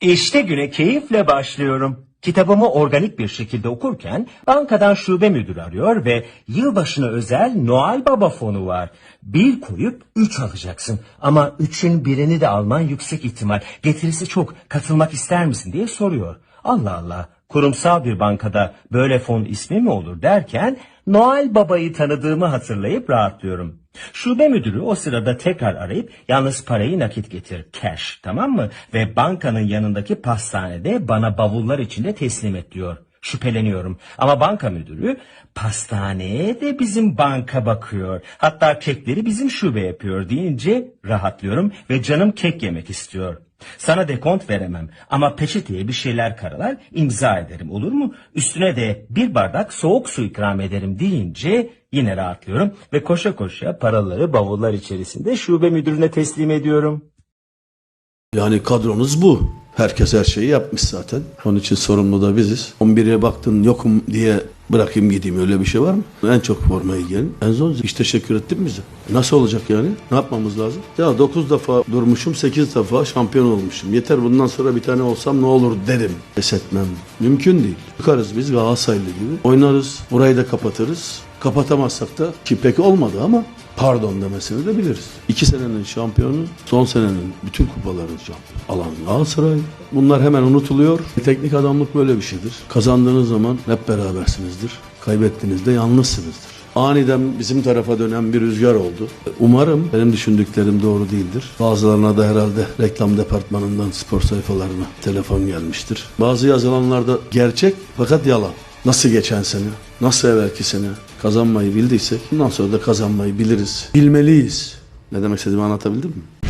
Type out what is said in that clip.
İşte güne keyifle başlıyorum. Kitabımı organik bir şekilde okurken bankadan şube müdürü arıyor ve yılbaşına özel Noel Baba fonu var. Bir koyup üç alacaksın ama üçün birini de alman yüksek ihtimal. Getirisi çok katılmak ister misin diye soruyor. Allah Allah kurumsal bir bankada böyle fon ismi mi olur derken Noel Baba'yı tanıdığımı hatırlayıp rahatlıyorum. Şube müdürü o sırada tekrar arayıp yalnız parayı nakit getir cash tamam mı? Ve bankanın yanındaki pastanede bana bavullar içinde teslim et diyor. Şüpheleniyorum ama banka müdürü pastaneye de bizim banka bakıyor. Hatta kekleri bizim şube yapıyor deyince rahatlıyorum ve canım kek yemek istiyor. Sana dekont veremem ama peçeteye bir şeyler karalar imza ederim olur mu? Üstüne de bir bardak soğuk su ikram ederim deyince yine rahatlıyorum ve koşa koşa paraları bavullar içerisinde şube müdürüne teslim ediyorum. Yani kadronuz bu. Herkes her şeyi yapmış zaten. Onun için sorumlu da biziz. 11'e baktın yokum diye bırakayım gideyim öyle bir şey var mı? En çok formayı giyelim. En son hiç teşekkür ettin bize? Nasıl olacak yani? Ne yapmamız lazım? Ya 9 defa durmuşum 8 defa şampiyon olmuşum. Yeter bundan sonra bir tane olsam ne olur derim. Pes etmem. Mümkün değil. Çıkarız biz Galatasaraylı gibi. Oynarız. Burayı da kapatırız. Kapatamazsak da ki pek olmadı ama pardon demesini de biliriz. İki senenin şampiyonu, son senenin bütün kupaların şampiyonu. Alan Galatasaray. Bunlar hemen unutuluyor. Teknik adamlık böyle bir şeydir. Kazandığınız zaman hep berabersinizdir. Kaybettiğinizde yalnızsınızdır. Aniden bizim tarafa dönen bir rüzgar oldu. Umarım benim düşündüklerim doğru değildir. Bazılarına da herhalde reklam departmanından spor sayfalarına telefon gelmiştir. Bazı yazılanlarda gerçek fakat yalan. Nasıl geçen sene, nasıl evvelki sene kazanmayı bildiysek bundan sonra da kazanmayı biliriz. Bilmeliyiz. Ne demek istediğimi anlatabildim mi?